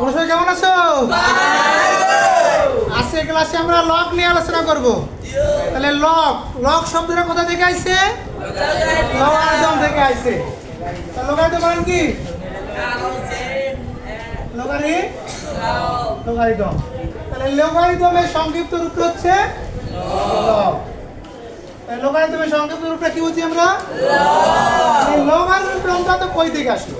তোমরা সবাই কেমন আছো? আজকে ক্লাসে আমরা লক নিয়ে আলোচনা করব। তাহলে লক লক শব্দটা কোথা থেকে আইছে? লগারিদম থেকে আইছে। লগারিদম বলেন কি? লগারি লগারিদম। তাহলে লগারিদমের সংক্ষিপ্ত রূপটা হচ্ছে লগ। তাহলে সংক্ষিপ্ত রূপটা কি বলছি আমরা? লগারিদমটা তো কই থেকে আসলো?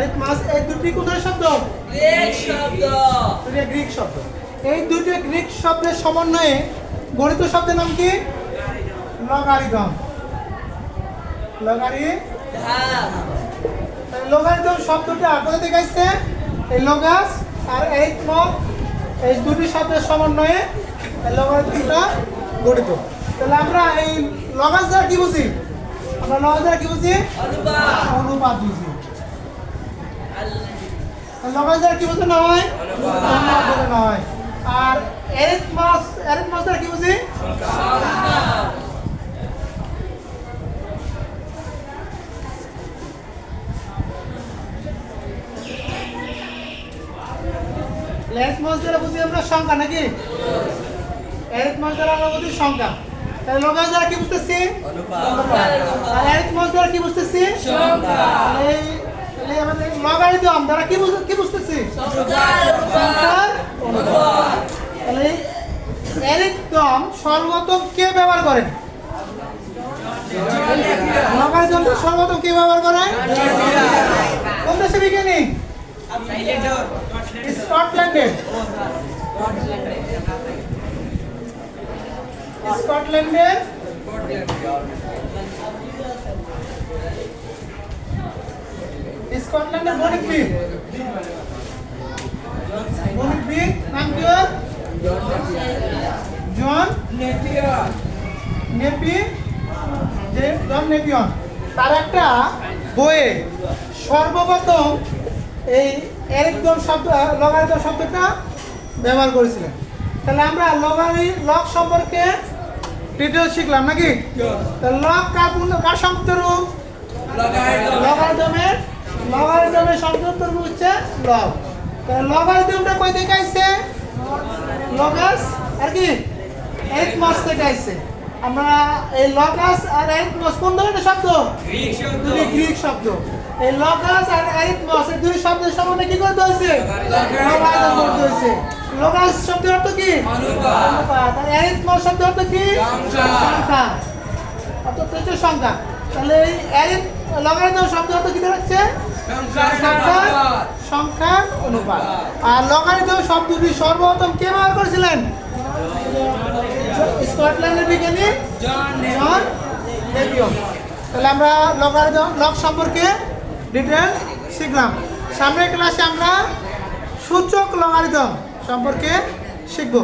এরিক মাস এই দুটি কোথায় শব্দ? দুটো গ্রিক শব্দ। এই দুটো গ্রিক শব্দের সমন্বয়ে গণিত শব্দের নাম কি? লগারিদম। লগারি লগারিদম শব্দটা থেকে আসছে এই লগাস আর এই মত এই দুটি শব্দের সমন্বয়ে লগারিদমটা গঠিত। তাহলে আমরা এই লগাস দ্বারা কি বুঝি? আমরা লগাস দ্বারা কি বুঝি? অনুপাত বুঝি। লগাস দ্বারা কি বুঝি না হয়? বোঝানো হয়। আর এরিক মাস এরিক মাস দ্বারা কি বুঝি? লেট মাস দ্বারা বুঝি আমরা সংখ্যা নাকি? এরিক মাস দ্বারা আমরা বুঝি সংখ্যা। তাহলে দ্বারা কি বুঝতেছি? আর এরিক মাস দ্বারা কি বুঝতেছি? এই- তাহলে আমাদের লগারিদম দ্বারা কি বুঝ? এরিকদম সর্বপ্রথম কে ব্যবহার করেন লগারিদমটা সর্বপ্রথম কে ব্যবহার করে? কোন দেশে বিজ্ঞানী? স্কটল্যান্ডে। স্কটল্যান্ডে। স্কটল্যান্ডের গণিতবিদ গণিতবিদ নাম কি ওর? জন নেপি। যে জন নেপিয়ন। তার একটা বইয়ে সর্বপ্রথম এই এরিকদম শব্দ লগারিদম শব্দটা ব্যবহার করেছিলেন। তাহলে আমরা লগারি লগ সম্পর্কে ডিটেল শিখলাম নাকি? লগ কার কার সংযুক্ত রূপ লগারিদমের লগারিদমের সংযুক্ত রূপ হচ্ছে তাহলে লগারিদমটা কই থেকে আইছে? লগাস? আর কি? এক মাস থেকে আইছে। আমরা এই লগাস আর এক মাস কোন ধরনের শব্দ? দুটি গ্রিক শব্দ। এই লগাস আর এরিথমস এই দুই শব্দের সম্বন্ধে কি করতে হয়েছে লগারিদম করতে হয়েছে লগাস শব্দের অর্থ কি? অনুপাত। আর এরিথমস শব্দের অর্থ কি? সংখ্যা। অর্থাৎ সংখ্যা। তাহলে এই লগারিদম শব্দের অর্থ কি দাঁড়াচ্ছে সংখ্যা সংখ্যার অনুপাত। আর লগারিদম শব্দটি সর্বপ্রথম কে ব্যবহার করেছিলেন? স্কটল্যান্ডের বিজ্ঞানী জন তাহলে আমরা লগারিদম লগ সম্পর্কে ডিটেল শিখলাম। সামনের ক্লাসে আমরা সূচক লগারিদম সম্পর্কে শিখব।